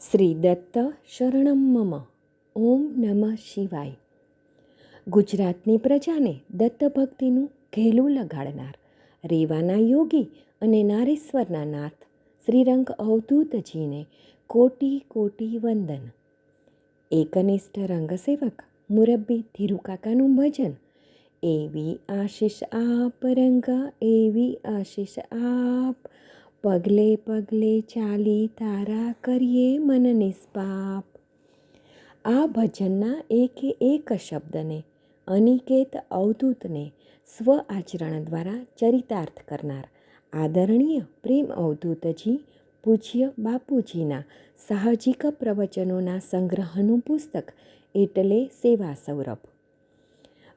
શ્રી દત્ત શરણમ મમ. ઓમ નમઃ શિવાય. ગુજરાતની પ્રજાને દત્ત ભક્તિનું ઘેલું લગાડનાર, રેવાના યોગી અને નારેશ્વરના નાથ શ્રીરંગ અવધૂતજીને કોટી કોટી વંદન. એકનિષ્ઠ રંગસેવક મુરબ્બી ધીરુકાકાનું ભજન, એવી આશીષ આપ રંગા, એવી આશીષ આપ પગલે પગલે ચાલી તારા કરીએ મન નિષ્પાપ. આ ભજનના એકે એક શબ્દને, અનિકેત અવધૂતને સ્વ આચરણ દ્વારા ચરિતાર્થ કરનાર આદરણીય પ્રેમ અવધૂતજી, પૂજ્ય બાપુજીના સાહજિક પ્રવચનોના સંગ્રહનું પુસ્તક એટલે સેવા સૌરભ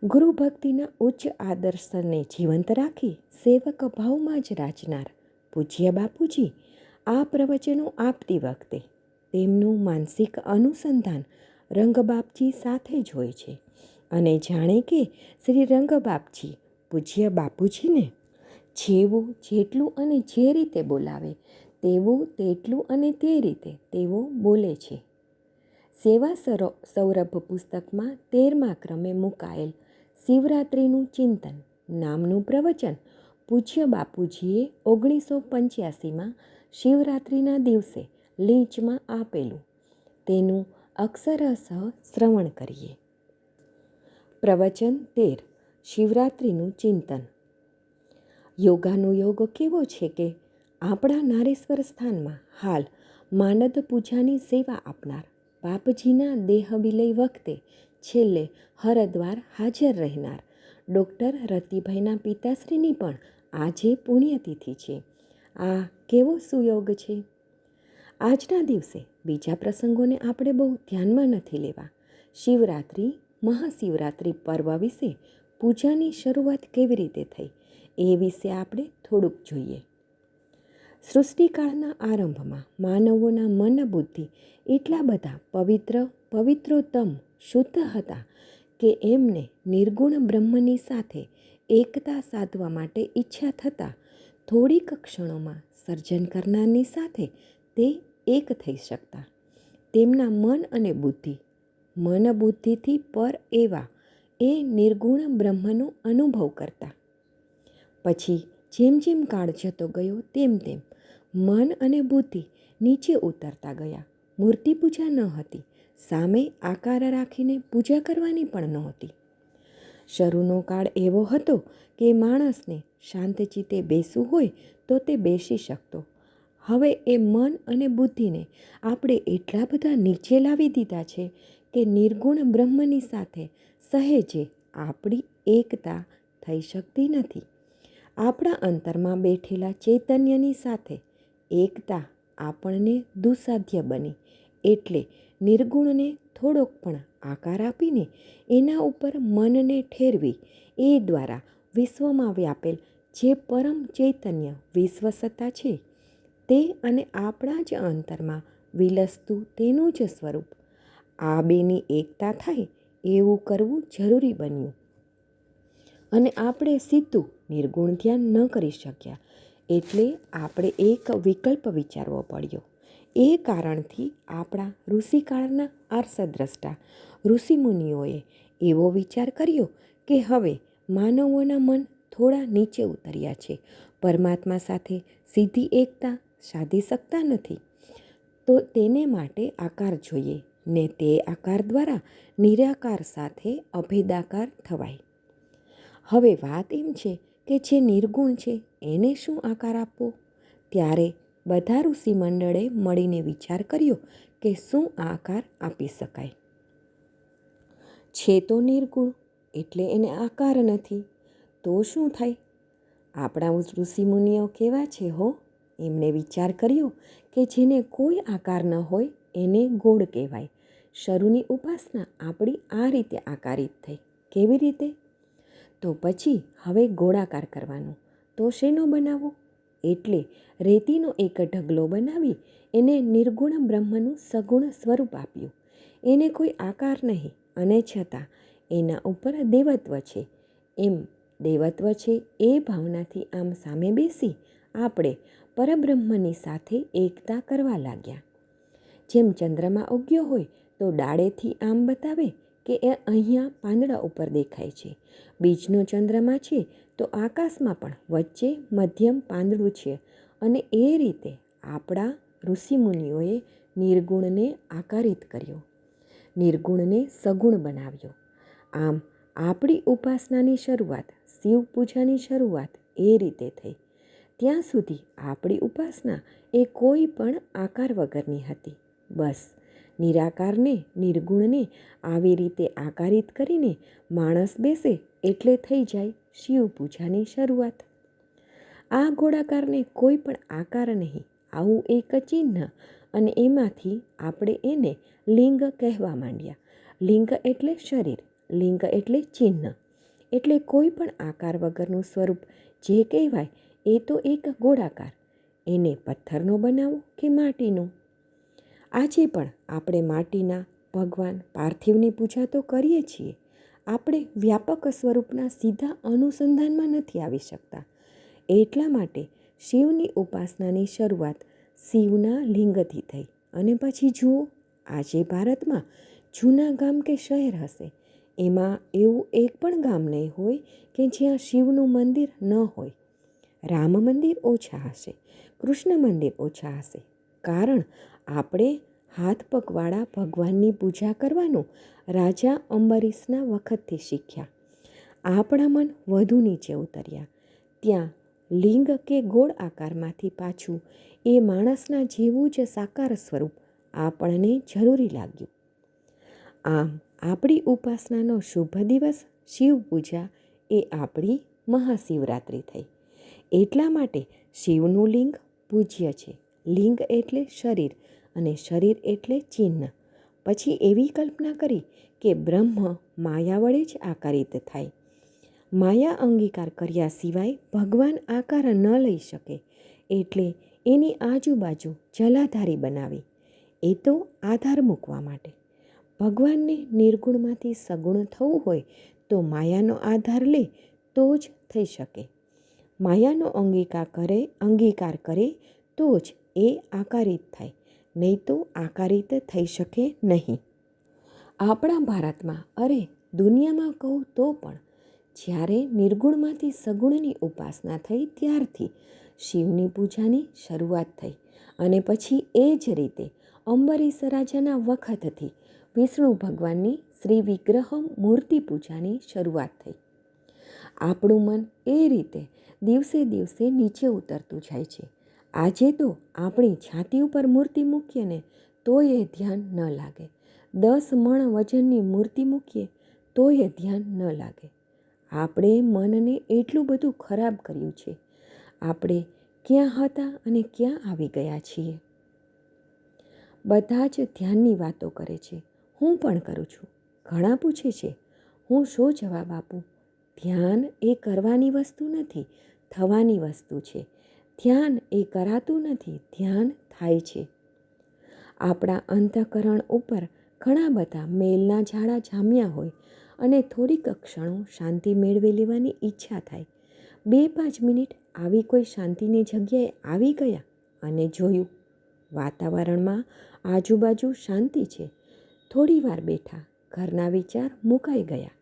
ગુરુ ભક્તિના ઉચ્ચ આદર્શને જીવંત રાખી સેવક ભાવમાં જ રાજનાર પૂજ્ય બાપુજી, આ પ્રવચનો આપતી વખતે તેમનું માનસિક અનુસંધાન રંગબાપજી સાથે જ હોય છે અને જાણે કે શ્રી રંગબાપજી પૂજ્ય બાપુજીને જેવું જેટલું અને જે રીતે બોલાવે, તેવું તેટલું અને તે રીતે તેઓ બોલે છે. સેવા સરો, સૌરભ પુસ્તકમાં તેરમા ક્રમે મુકાયેલ શિવરાત્રિનું ચિંતન નામનું પ્રવચન પૂજ્ય બાપુજીએ ઓગણીસો પંચ્યાસીમાં શિવરાત્રિના દિવસે લીંચમાં આપેલું તેનું અક્ષરશ શ્રવણ કરીએ. પ્રવચન તેર, શિવરાત્રિનું ચિંતન. યોગાનુયોગ કેવો છે કે આપણા નારેશ્વર સ્થાનમાં હાલ માનદ પૂજાની સેવા આપનાર બાપજીના દેહ વિલય વખતે છેલ્લે હરદ્વાર હાજર રહેનાર ડૉક્ટર રતિભાઈના પિતાશ્રીની પણ આજે પુણ્યતિથિ છે. આ કેવો સુયોગ છે? આજના દિવસે બીજા પ્રસંગોને આપણે બહુ ધ્યાનમાં નથી લેવા. શિવરાત્રિ, મહાશિવરાત્રિ પર્વ વિશે પૂજાની શરૂઆત કેવી રીતે થઈ, એ વિશે આપણે થોડુંક જોઈએ. સૃષ્ટિકાળના આરંભમાં માનવોના મન બુદ્ધિ એટલા બધા પવિત્ર, પવિત્રોત્તમ, શુદ્ધ હતા કે એમને નિર્ગુણ બ્રહ્મની સાથે એકતા સાધવા માટે ઈચ્છા થતાં થોડીક ક્ષણોમાં સર્જન કરનારની સાથે તે એક થઈ શકતા. તેમના મન અને બુદ્ધિ, મન બુદ્ધિથી પર એવા એ નિર્ગુણ બ્રહ્મનો અનુભવ કરતા. પછી જેમ જેમ કાળ જતો ગયો તેમ તેમ મન અને બુદ્ધિ નીચે ઉતરતા ગયા. મૂર્તિ પૂજા ન હતી. સામે આકાર રાખીને પૂજા કરવાની પણ નહોતી. શરૂનો કાળ એવો હતો કે માણસને શાંતચિત્તે બેસવું હોય તો તે બેસી શકતો. હવે એ મન અને બુદ્ધિને આપણે એટલા બધા નીચે લાવી દીધા છે કે નિર્ગુણ બ્રહ્મની સાથે સહેજે આપણી એકતા થઈ શકતી નથી. આપણા અંતરમાં બેઠેલા ચૈતન્યની સાથે એકતા આપણને દુસાધ્ય બની, એટલે નિર્ગુણને થોડોક પણ આકાર આપીને એના ઉપર મનને ઠેરવી એ દ્વારા વિશ્વમાં વ્યાપેલ જે પરમ ચૈતન્ય વિશ્વસત્તા છે, તે અને આપણા જ અંતરમાં વિલસતું તેનું જ સ્વરૂપ. આ બેની એકતા થાય એવું કરવું જરૂરી બન્યું. અને આપણે સીધું નિર્ગુણ ધ્યાન ન કરી શક્યા, એટલે આપણે એક વિકલ્પ વિચારવો પડ્યો. એ કારણથી આપણા ઋષિકાળના આર્ષદ્રષ્ટા ઋષિમુનિઓએ એવો વિચાર કર્યો કે હવે માનવોના મન થોડા નીચે ઉતર્યા છે. પરમાત્મા સાથે સીધી એકતા સાધી શકતા નથી. તો તેને માટે આકાર જોઈએ ને તે આકાર દ્વારા નિરાકાર સાથે અભેદાકાર થવાય. હવે વાત એમ છે કે જે નિર્ગુણ છે એને શું આકાર આપવો? ત્યારે બધા ઋષિ મંડળે મળીને વિચાર કર્યો કે શું આકાર આપી શકાય. છે તો નિર્ગુણ, એટલે એને આકાર નથી. તો શું થાય? આપણા ઋષિમુનિઓ કેવા છે હો? એમણે વિચાર કર્યો કે જેને કોઈ આકાર ન હોય એને ગોળ કહેવાય. શરૂની ઉપાસના આપણી આ રીતે આકારિત થઈ. કેવી રીતે? તો પછી હવે ગોળાકાર કરવાનો. તો શેનો બનાવો એટલે રેતીનો એક ઢગલો બનાવી એને નિર્ગુણ બ્રહ્મનું સગુણ સ્વરૂપ આપ્યું. એને કોઈ આકાર નહીં અને છતાં એના ઉપર દેવત્વ છે. એમ દેવત્વ છે એ ભાવનાથી આમ સામે બેસી આપણે પરબ્રહ્મની સાથે એકતા કરવા લાગ્યા. જેમ ચંદ્રમાં ઉગ્યો હોય તો ડાળેથી આમ બતાવે કે એ અહીંયા પાંદડા ઉપર દેખાય છે. બીજનો ચંદ્રમાં છે તો આકાશમાં પણ વચ્ચે મધ્યમ પાંદડું છે અને એ રીતે આપણા ઋષિમુનિઓએ નિર્ગુણને આકારિત કર્યો. નિર્ગુણને સગુણ બનાવ્યો. આમ આપણી ઉપાસનાની શરૂઆત, શિવ પૂજાની શરૂઆત એ રીતે થઈ. ત્યાં સુધી આપણી ઉપાસના એ કોઈ પણ આકાર વગરની હતી. બસ નિરાકારને, નિર્ગુણને આવી રીતે આકારિત કરીને માણસ બેસે એટલે થઈ જાય શિવ પૂજાની શરૂઆત. આ ગોળાકારને કોઈ પણ આકાર નહીં, આવું એક ચિહ્ન અને એમાંથી આપણે એને લિંગ કહેવા માંડ્યા. લિંગ એટલે શરીર, લિંગ એટલે ચિહ્ન. એટલે કોઈ પણ આકાર વગરનું સ્વરૂપ જે કહેવાય એ તો એક ગોળાકાર. એને પથ્થરનો બનાવો કે માટીનો? આજે પણ આપણે માટીના ભગવાન પાર્થિવની પૂજા તો કરીએ છીએ. આપણે વ્યાપક સ્વરૂપના સીધા અનુસંધાનમાં નથી આવી શકતા. એટલા માટે શિવની ઉપાસનાની શરૂઆત શિવના લિંગથી થઈ. અને પછી જુઓ, આજે ભારતમાં જૂના ગામ કે શહેર હશે. એમાં એવું એક પણ ગામ નહીં હોય કે જ્યાં શિવનું મંદિર ન હોય. રામ મંદિર ઓછા હશે. કૃષ્ણ મંદિર ઓછા હશે. કારણ આપણે હાથ પગવાળા ભગવાનની પૂજા કરવાનું રાજા અંબરીશના વખતથી શીખ્યા. આપણા મન વધુ નીચે ઉતર્યા. ત્યાં લિંગ કે ગોળ આકારમાંથી પાછું એ માણસના જેવું જ સાકાર સ્વરૂપ આપણને જરૂરી લાગ્યું. આમ આપણી ઉપાસનાનો શુભ દિવસ, શિવ પૂજા એ આપણી મહાશિવરાત્રિ થઈ. એટલા માટે શિવનું લિંગ પૂજ્ય છે. લિંગ એટલે શરીર. અને શરીર એટલે ચિહ્ન પછી એવી કલ્પના કરી કે બ્રહ્મ માયા વડે જ આકારિત થાય. માયા અંગીકાર કર્યા સિવાય ભગવાન આકાર ન લઈ શકે, એટલે એની આજુબાજુ જલાધારી બનાવી. એ તો આધાર મૂકવા માટે. ભગવાનને નિર્ગુણમાંથી સગુણ થવું હોય તો માયાનો આધાર લે તો જ થઈ શકે. માયાનો અંગીકાર કરે અંગીકાર કરે તો જ એ આકારિત થાય. નહીં તો આકારિત થઈ શકે નહીં. આપણા ભારતમાં, અરે, દુનિયામાં કહું તો પણ, જ્યારે નિર્ગુણમાંથી સગુણની ઉપાસના થઈ, ત્યારથી શિવની પૂજાની શરૂઆત થઈ અને પછી એ જ રીતે અંબરીશ રાજાના વખતથી વિષ્ણુ ભગવાનની શ્રી વિગ્રહ મૂર્તિ પૂજાની શરૂઆત થઈ. આપણું મન એ રીતે દિવસે દિવસે નીચે ઉતરતું જાય છે. આજે તો આપણી છાતી ઉપર મૂર્તિ મૂકીએ ને તોય એ ધ્યાન ન લાગે. દસ મણ વજનની મૂર્તિ મૂકીએ તોય ધ્યાન ન લાગે. આપણે મનને એટલું બધું ખરાબ કર્યું છે. આપણે ક્યાં હતા અને ક્યાં આવી ગયા છીએ? બધા જ ધ્યાનની વાતો કરે છે. હું પણ કરું છું. ઘણા પૂછે છે, હું શું જવાબ આપું? ધ્યાન એ કરવાની વસ્તુ નથી, થવાની વસ્તુ છે. ધ્યાન એ કરાતું નથી, ધ્યાન થાય છે. આપણા અંતઃકરણ ઉપર ઘણા બધા મેલના ઝાડા જામ્યા હોય અને થોડીક ક્ષણો શાંતિ મેળવી લેવાની ઈચ્છા થાય. બે પાંચ મિનિટ આવી કોઈ શાંતિની જગ્યાએ આવી ગયા અને જોયું, વાતાવરણમાં આજુબાજુ શાંતિ છે. થોડી વાર બેઠા ઘરના વિચાર મુકાઈ ગયા.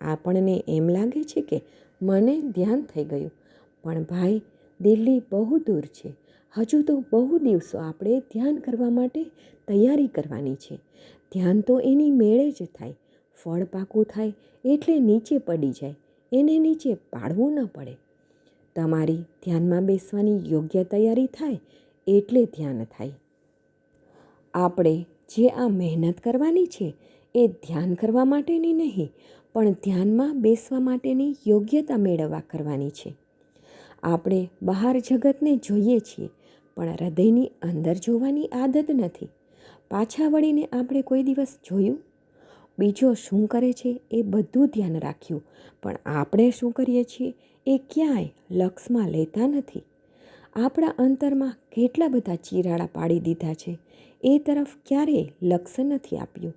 આપણને એમ લાગે છે કે મને ધ્યાન થઈ ગયું, પણ ભાઈ દિલ્હી બહુ દૂર છે. હજુ તો બહુ દિવસો આપણે ધ્યાન કરવા માટે તૈયારી કરવાની છે. ધ્યાન તો એની મેળે જ થાય. ફળ પાકું થાય એટલે નીચે પડી જાય. એને નીચે પાડવું ન પડે. તમારી ધ્યાનમાં બેસવાની યોગ્ય તૈયારી થાય એટલે ધ્યાન થાય. આપણે જે આ મહેનત કરવાની છે એ ધ્યાન કરવા માટેની નહીં, પણ ધ્યાનમાં બેસવા માટેની યોગ્યતા મેળવવા કરવાની છે. આપણે બહાર જગતને જોઈએ છીએ, પણ હૃદયની અંદર જોવાની આદત નથી. પાછા વળીને આપણે કોઈ દિવસ જોયું? બીજો શું કરે છે એ બધું ધ્યાન રાખ્યું, પણ આપણે શું કરીએ છીએ એ ક્યાંય લક્ષમાં લેતા નથી. આપણા અંતરમાં કેટલા બધા ચિરાડા પાડી દીધા છે, એ તરફ ક્યારેય લક્ષ્ય નથી આપ્યું.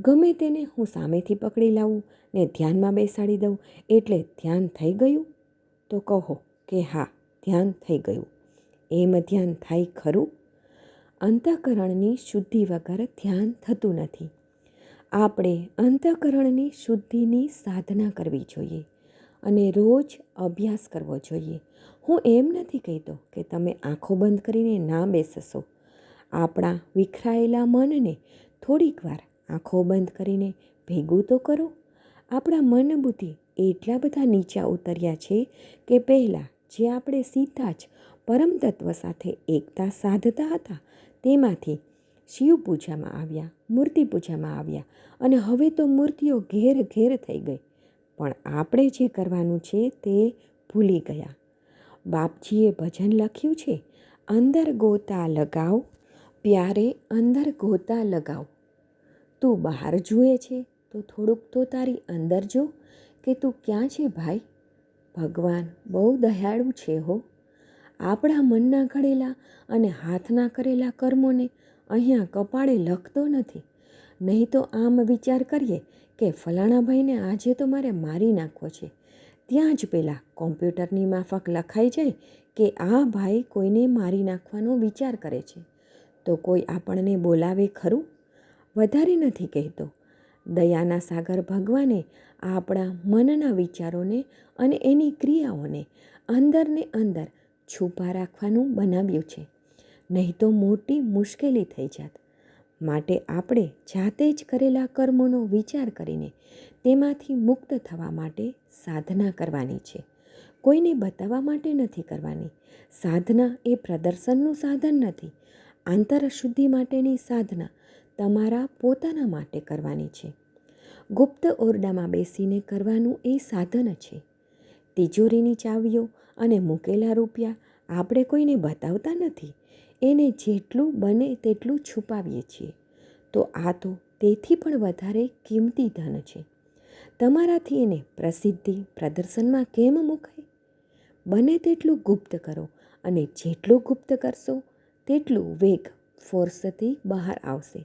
ગમે તેને હું સામેથી પકડી લાવું ને ધ્યાનમાં બેસાડી દઉં એટલે ધ્યાન થઈ ગયું? તો કહો. કે હા, ધ્યાન થઈ ગયું. એમ ધ્યાન થાય ખરું? અંતઃકરણની શુદ્ધિ વગર ધ્યાન થતું નથી. આપણે અંતઃકરણની શુદ્ધિની સાધના કરવી જોઈએ અને રોજ અભ્યાસ કરવો જોઈએ. હું એમ નથી કહેતો કે તમે આંખો બંધ કરીને ના બેસશો. આપણા વિખરાયેલા મનને થોડીક વાર આંખો બંધ કરીને ભેગું તો કરો. આપણા મન બુદ્ધિ એટલા બધા નીચા ઉતર્યા છે કે પહેલાં જે આપણે સીધા જ પરમ તત્વ સાથે એકતા સાધતા હતા, તેમાંથી શિવ પૂજામાં આવ્યા, મૂર્તિ પૂજામાં આવ્યા અને હવે તો મૂર્તિઓ ઘેર ઘેર થઈ ગઈ. પણ આપણે જે કરવાનું છે તે ભૂલી ગયા. બાપજીએ ભજન લખ્યું છે, અંદર ગોતા લગાવ, પ્યારે અંદર ગોતા લગાવ. તું બહાર જુએ છે, તો થોડુંક તો તારી અંદર જો, કે તું ક્યાં છે ભાઈ? ભગવાન, બહુ દયાળુ છે હો. આપણા મનના ઘડેલા અને હાથના કરેલા કર્મોને અહીંયા કપાળે લખતો નથી. નહીં તો આમ વિચાર કરીએ કે ફલાણા ભાઈને આજે તો મારે મારી નાખવો છે. ત્યાં જ પહેલાં કોમ્પ્યુટરની માફક લખાઈ જાય કે આ ભાઈ કોઈને મારી નાખવાનો વિચાર કરે છે. તો કોઈ આપણને બોલાવે ખરું? વધારે નથી કહેતો. દયાના સાગર ભગવાને આપણા મનના વિચારોને અને એની ક્રિયાઓને અંદરને અંદર છુપા રાખવાનું બનાવ્યું છે. નહીં તો મોટી મુશ્કેલી થઈ જાત. માટે આપણે જાતે જ કરેલા કર્મોનો વિચાર કરીને તેમાંથી મુક્ત થવા માટે સાધના કરવાની છે. કોઈને બતાવવા માટે નથી કરવાની. સાધના એ પ્રદર્શનનું સાધન નથી. આંતરશુદ્ધિ માટેની સાધના તમારા પોતાના માટે કરવાની છે. ગુપ્ત ઓરડામાં બેસીને કરવાનું એ સાધન છે. તિજોરીની ચાવીઓ અને મૂકેલા રૂપિયા આપણે કોઈને બતાવતા નથી. એને જેટલું બને તેટલું છુપાવીએ છીએ. તો આ તો તેથી પણ વધારે કિંમતી ધન છે. તમારાથી એને પ્રસિદ્ધિ પ્રદર્શનમાં કેમ મુકાય? બને તેટલું ગુપ્ત કરો અને જેટલું ગુપ્ત કરશો, તેટલું વેગ ફોર્સથી બહાર આવશે.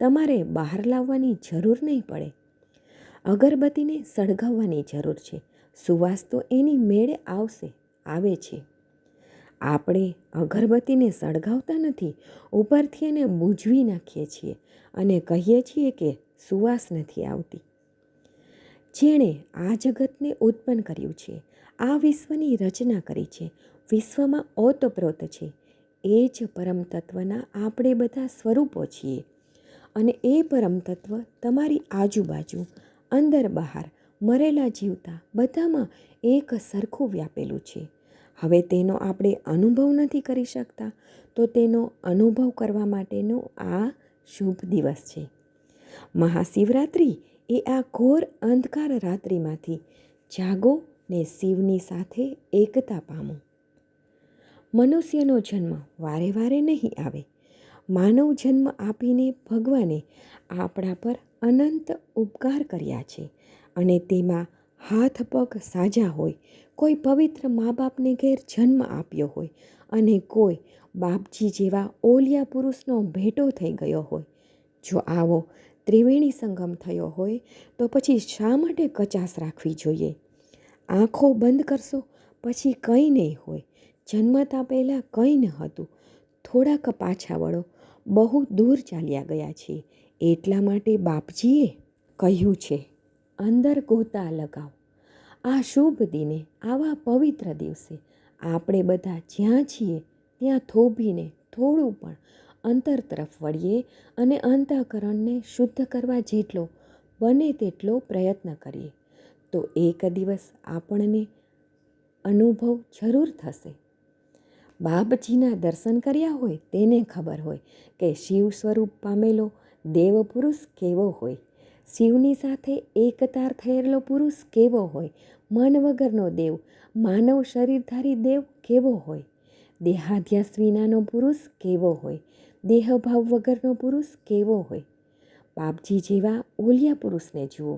તમારે બહાર લાવવાની જરૂર નહીં પડે. અગરબત્તીને સળગાવવાની જરૂર છે. સુવાસ તો એની મેળે આવશે, આવે છે. આપણે અગરબત્તીને સળગાવતા નથી, ઉપરથી એને બૂઝવી નાખીએ છીએ અને કહીએ છીએ કે સુવાસ નથી આવતી. જેણે આ જગતને ઉત્પન્ન કર્યું છે, આ વિશ્વની રચના કરી છે, વિશ્વમાં ઓતપ્રોત છે. એ જ પરમ તત્વના આપણે બધા સ્વરૂપો છીએ. અને એ પરમ તત્વ તમારી આજુબાજુ, અંદર બહાર, મરેલા જીવતા બધામાં એક સરખું વ્યાપેલું છે. હવે તેનો આપણે અનુભવ નથી કરી શકતા, તો તેનો અનુભવ કરવા માટેનો આ શુભ દિવસ છે. મહાશિવરાત્રિ એ આ ઘોર અંધકાર રાત્રિમાંથી જાગો ને શિવની સાથે એકતા પામો. મનુષ્યનો જન્મ વારે વારે નહીં આવે માનવ જન્મ આપીને ભગવાને આપણા પર અનંત ઉપકાર કર્યા છે અને તેમાં હાથ પગ સાજા હોય, કોઈ પવિત્ર મા બાપને ઘેર જન્મ આપ્યો હોય અને કોઈ બાપજી જેવા ઓલિયા પુરુષનો ભેટો થઈ ગયો હોય. જો આવો ત્રિવેણી સંગમ થયો હોય, તો પછી શા માટે કચાશ રાખવી જોઈએ? આંખો બંધ કરશો, પછી કંઈ નહીં હોય. જન્મતા પહેલાં કંઈ ન હતું. થોડાક પાછા વળો બહુ દૂર ચાલ્યા ગયા છીએ એટલા માટે બાપજીએ કહ્યું છે, અંદર ગોતા લગાવ. આ શુભ દિને, આવા પવિત્ર દિવસે આપણે બધા જ્યાં છીએ ત્યાં થોભીને થોડું પણ અંતર તરફ વળીએ અને અંતઃકરણને શુદ્ધ કરવા જેટલો બને તેટલો પ્રયત્ન કરીએ. તો એક દિવસ આપણને અનુભવ જરૂર થશે. બાપજીના દર્શન કર્યા હોય તેને ખબર હોય કે શિવ સ્વરૂપ પામેલો દેવ પુરુષ કેવો હોય. શિવની સાથે એકતાર થયેલો પુરુષ કેવો હોય. મન વગરનો દેવ, માનવ શરીરધારી દેવ કેવો હોય. દેહાધ્યાસ વિનાનો પુરુષ કેવો હોય. દેહભાવ વગરનો પુરુષ કેવો હોય. બાપજી જેવા ઓલિયા પુરુષને જુઓ,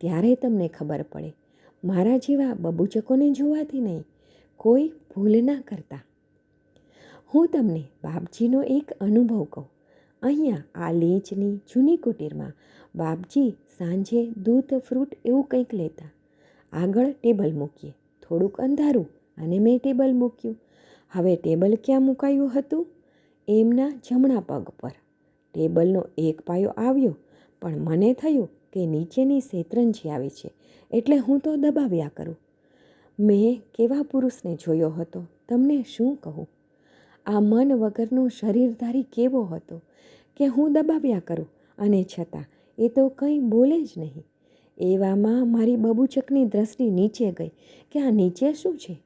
ત્યારે તમને ખબર પડે. મારા જેવા બબુચકોને જોવાથી નહીં. કોઈ ભૂલ ના કરતા. હું તમને બાપજીનો એક અનુભવ કહું. અહીંયા આ લીંચની જૂની કુટીરમાં બાપજી સાંજે દૂધ, ફ્રૂટ એવું કંઈક લેતા. આગળ ટેબલ મૂકીએ. થોડુંક અંધારું અને મેં ટેબલ મૂક્યું. હવે ટેબલ ક્યાં મુકાયું હતું? એમના જમણા પગ પર. ટેબલનો એક પાયો આવ્યો, પણ મને થયું કે નીચેની શેતરંજી આવી છે, એટલે હું તો દબાવ્યા કરું. મેં કેવા પુરુષને જોયો હતો, તમને શું કહું? આ મન વગરનો શરીરધારી કેવો હતો? કે હું દબાવ્યા કરું? અને છતાં, એ તો કંઈ બોલે જ નહીં. એવામાં મારી બબૂચકની દ્રષ્ટિ નીચે ગઈ કે આ નીચે શું છે?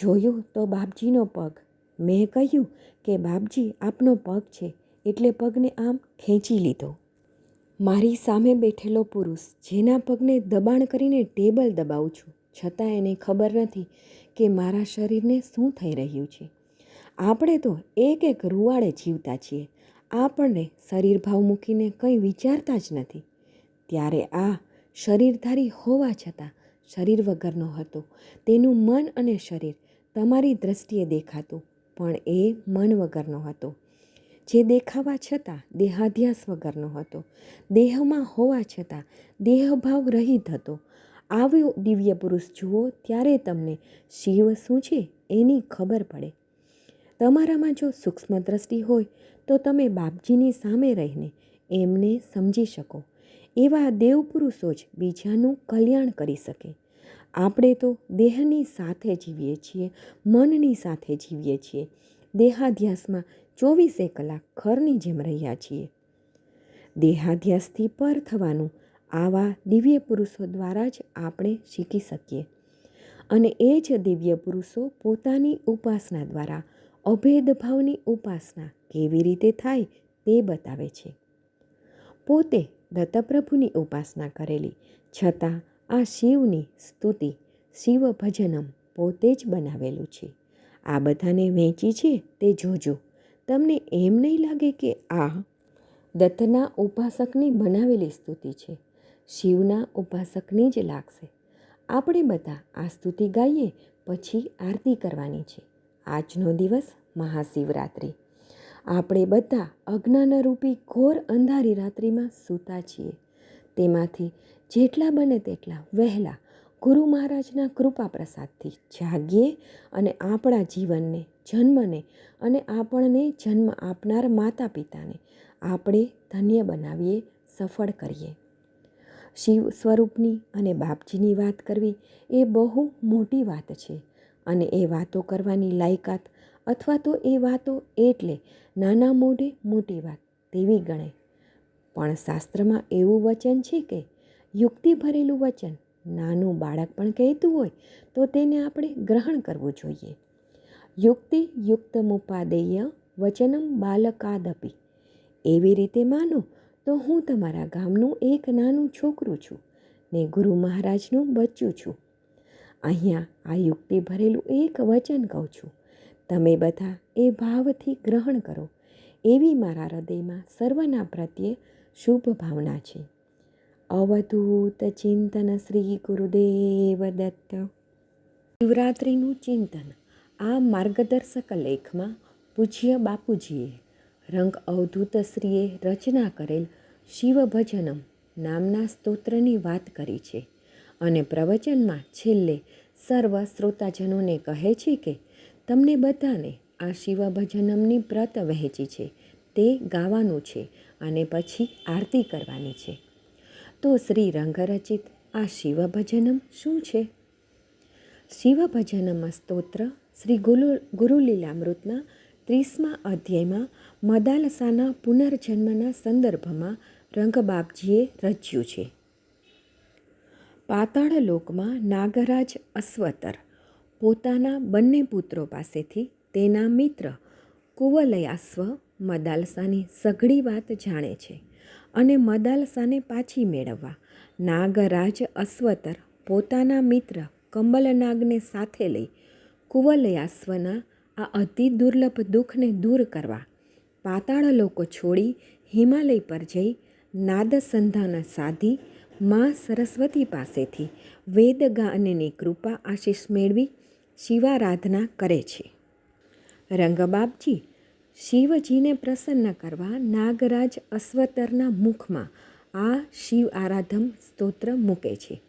જોયું તો બાપજીનો પગ. મેં કહ્યું કે બાપજી, આપનો પગ છે, એટલે પગને આમ ખેંચી લીધો. મારી સામે બેઠેલો પુરુષ, જેના પગને દબાણ કરીને ટેબલ દબાવું છું, છતાં એને ખબર નથી કે મારા શરીરને શું થઈ રહ્યું છે. આપણે તો એક એક રૂવાડે જીવતા છીએ. આપણને શરીર ભાવ મૂકીને કંઈ વિચારતા જ નથી. ત્યારે આ શરીરધારી હોવા છતાં શરીર વગરનો હતો. તેનું મન અને શરીર તમારી દ્રષ્ટિએ દેખાતું, પણ એ મન વગરનો હતો. જે દેખાવા છતાં દેહાધ્યાસ વગરનો હતો. દેહમાં હોવા છતાં દેહભાવ રહિત હતો. આવ્યો દિવ્ય પુરુષ જુઓ, ત્યારે તમને શિવ શું છે એની ખબર પડે. તમારામાં જો સૂક્ષ્મ દ્રષ્ટિ હોય, તો તમે બાપજીની સામે રહીને એમને સમજી શકો. એવા દેવપુરુષો જ બીજાનું કલ્યાણ કરી શકે. આપણે તો દેહની સાથે જીવીએ છીએ, મનની સાથે જીવીએ છીએ. દેહાધ્યાસમાં ચોવીસે કલાક ખરની જેમ રહ્યા છીએ. દેહાધ્યાસથી પર થવાનું આવા દિવ્ય પુરુષો દ્વારા જ આપણે શીખી શકીએ. અને એ જ દિવ્ય પુરુષો પોતાની ઉપાસના દ્વારા અભેદભાવની ઉપાસના કેવી રીતે થાય તે બતાવે છે. પોતે દત્તપ્રભુની ઉપાસના કરેલી, છતાં આ શિવની સ્તુતિ શિવ ભજનમ પોતે જ બનાવેલું છે. આ બધાને વહેંચી છે તે જોજો. તમને એમ નહીં લાગે કે આ દત્તના ઉપાસકની બનાવેલી સ્તુતિ છે? શિવના ઉપાસકની જ લાગશે. આપણે બધા આ સ્તુતિ ગાઈએ, પછી આરતી કરવાની છે. આજનો દિવસ મહાશિવરાત્રિ. આપણે બધા અજ્ઞાનરૂપી ઘોર અંધારી રાત્રિમાં સૂતા છીએ. તેમાંથી જેટલા બને તેટલા વહેલા ગુરુ મહારાજના કૃપા પ્રસાદથી જાગીએ અને આપણા જીવનને, જન્મને અને આપણને જન્મ આપનાર માતા પિતાને આપણે ધન્ય બનાવીએ, સફળ કરીએ. શિવ સ્વરૂપની અને બાપજીની વાત કરવી એ બહુ મોટી વાત છે. અને એ વાતો કરવાની લાયકાત અથવા તો એ વાતો એટલે નાના મોઢે મોટી વાત તેવી ગણે. પણ શાસ્ત્રમાં એવું વચન છે કે યુક્તિ ભરેલું વચન નાનું બાળક પણ કહેતું હોય તો તેને આપણે ગ્રહણ કરવું જોઈએ. યુક્તિ યુક્ત મુપાદેય વચનમ બાલકાદપી. એવી રીતે માનો તો હું તમારા ગામનું એક નાનું છોકરું છું ને ગુરુ મહારાજનું બચ્ચું છું. અહીંયા આ યુક્તિ ભરેલું એક વચન કહું છું. તમે બધા એ ભાવથી ગ્રહણ કરો. એવી મારા હૃદયમાં સર્વના પ્રત્યે શુભ ભાવના છે. અવધૂત ચિંતન શ્રી ગુરુદેવ દત્ત. શિવરાત્રિનું ચિંતન. આ માર્ગદર્શક લેખમાં પૂજ્ય બાપુજીએ રંગ અવધૂતશ્રીએ રચના કરેલ શિવભજનમ નામના સ્તોત્રની વાત કરી છે. અને પ્રવચનમાં છેલ્લે સર્વ શ્રોતાજનોને કહે છે કે, તમને બધાને આ શિવભજનમની પ્રત વહેંચી છે, તે ગાવાનું છે અને પછી આરતી કરવાની છે. તો શ્રી રંગરચિત આ શિવભજનમ શું છે? શિવભજનમ સ્તોત્ર શ્રી ગુરુ ગુરુલીલામૃતના ત્રીસમા અધ્યાયમાં મદાલસાના પુનર્જન્મના સંદર્ભમાં રંગબાપજીએ રચ્યું છે. પાતાળ લોકમાં નાગરાજ અશ્વતર પોતાના બંને પુત્રો પાસેથી તેના મિત્ર કુવલયાસ્વ મદાલસાની સઘળી વાત જાણે છે અને મદાલસાને પાછી મેળવવા નાગરાજ અશ્વતર પોતાના મિત્ર કંબલનાગને સાથે લઈ કુવલયાસ્વના આ અતિ દુર્લભ દુઃખને દૂર કરવા પાતાળ લોકો છોડી હિમાલય પર જઈ નાદસંધાન સાધી મા સરસ્વતી પાસેથી વેદ ગાનની કૃપા આશીષ મેળવી શિવારાધના કરે છે. રંગબાપજી શિવજીને પ્રસન્ન કરવા નાગરાજ અશ્વતરના મુખમાં આ શિવ આરાધમ સ્તોત્ર મૂકે છે.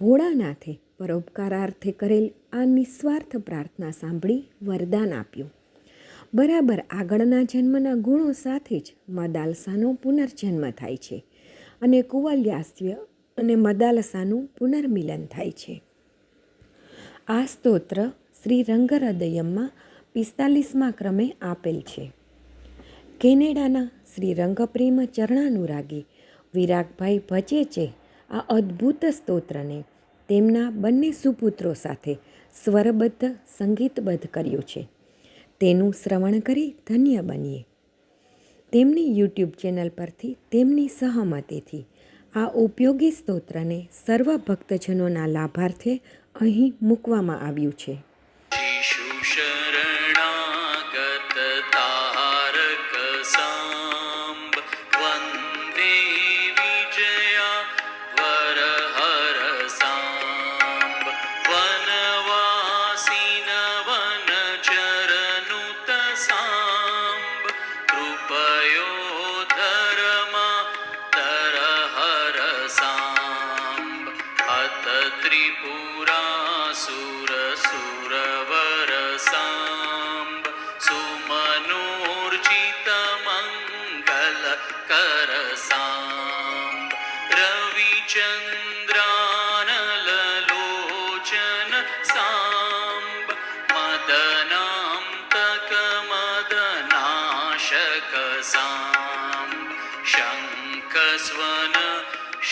ભોળાનાથે પરોપકારાર્થે કરેલ આ નિસ્વાર્થ પ્રાર્થના સાંભળી વરદાન આપ્યું. બરાબર આગળના જન્મના ગુણો સાથે જ મા દાલસાનો પુનર્જન્મ થાય છે. અને કુવલ્યાસ્ત્ય અને મદાલસાનું પુનર્મિલન થાય છે. આ સ્તોત્ર શ્રી રંગહૃદયમમાં પિસ્તાલીસમાં ક્રમે આપેલ છે. કેનેડાના શ્રી રંગપ્રેમ ચરણાનુરાગી વિરાગભાઈ ભચેચે આ અદ્ભુત સ્તોત્રને તેમના બંને સુપુત્રો સાથે સ્વરબદ્ધ સંગીતબદ્ધ કર્યું છે. તેનું શ્રવણ કરી ધન્ય બનીએ. તેમની યુટ્યુબ ચેનલ પરથી તેમની સહમતિથી આ ઉપયોગી સ્તોત્રને સર્વ ભક્તજનોના લાભાર્થે અહીં મૂકવામાં આવ્યું છે.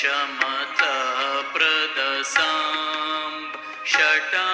शमथ प्रदसा षटा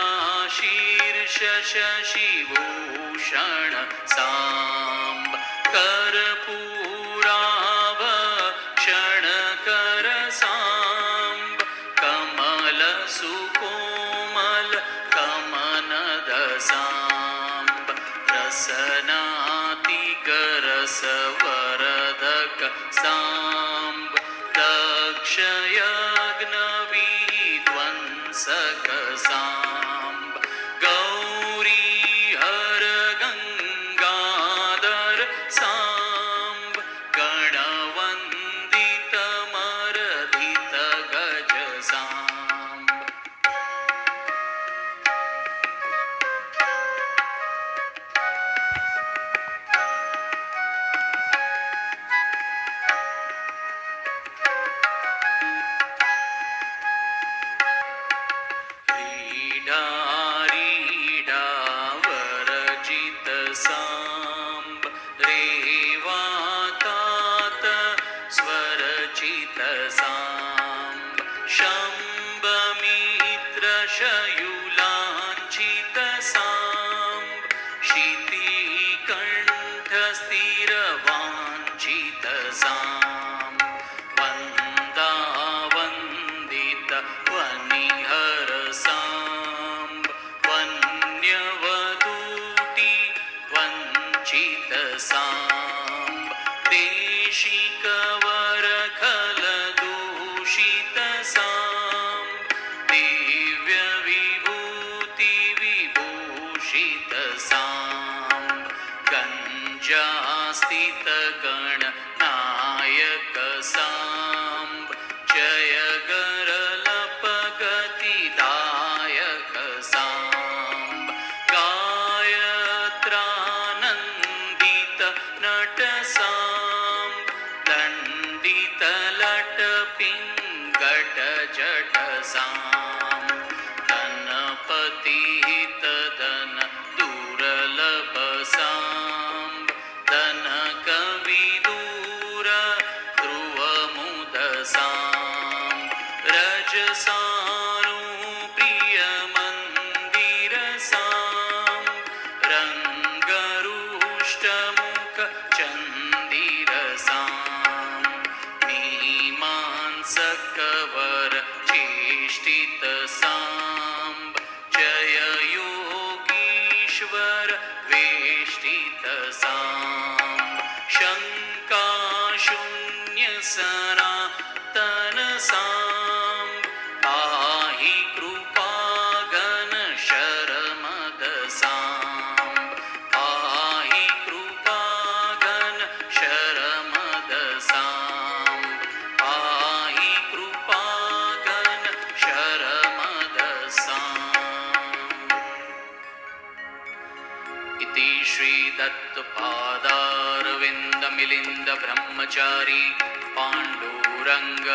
બ્રહ્મચારી, પાંડુરંગ,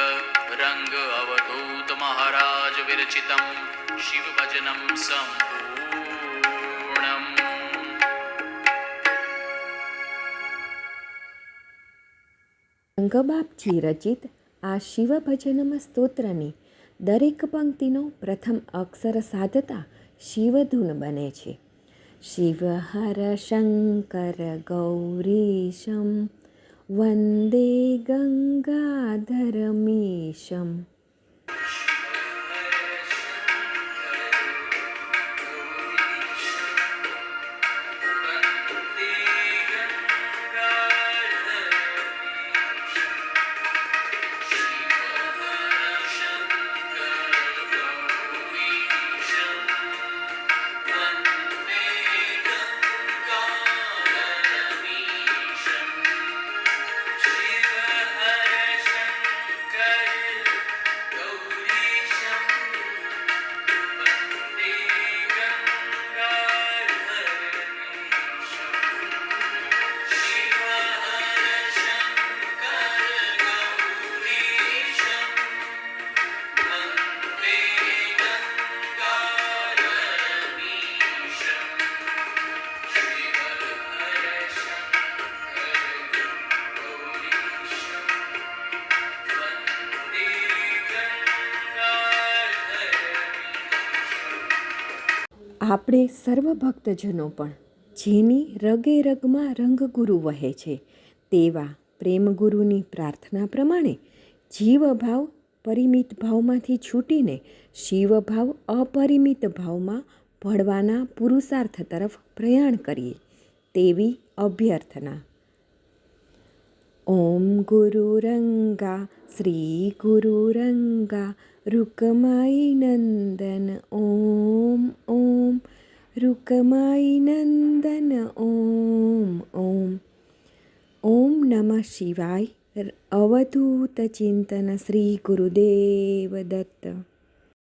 રંગ અવધૂત મહારાજ વિરચિતમ, શિવભજનમ સંપૂર્ણમ. રંગબાપજી રચિત આ શિવભજનમ સ્તોત્રની દરેક પંક્તિનો પ્રથમ અક્ષર સાધતા શિવધૂન બને છે. શિવ હર શંકર ગૌરીશમ वन्दे गङ्गाधरमीशम्। આપણે સર્વ ભક્તજનો પણ જેની રગે રગમાં રંગગુરુ વહે છે, તેવા પ્રેમગુરુની પ્રાર્થના પ્રમાણે જીવભાવ પરિમિત ભાવમાંથી છૂટીને શિવભાવ અપરિમિત ભાવમાં ભળવાના પુરુષાર્થ તરફ પ્રયાણ કરીએ તેવી અભ્યર્થના. ઓમ ગુરુરંગા શ્રી ગુરુરંગા रुकमायि नन्दन ॐ ॐ रुकमायि नन्दन ॐ ॐ ॐ नमः शिवाय अवधूतचिन्तन श्रीगुरुदेवदत्त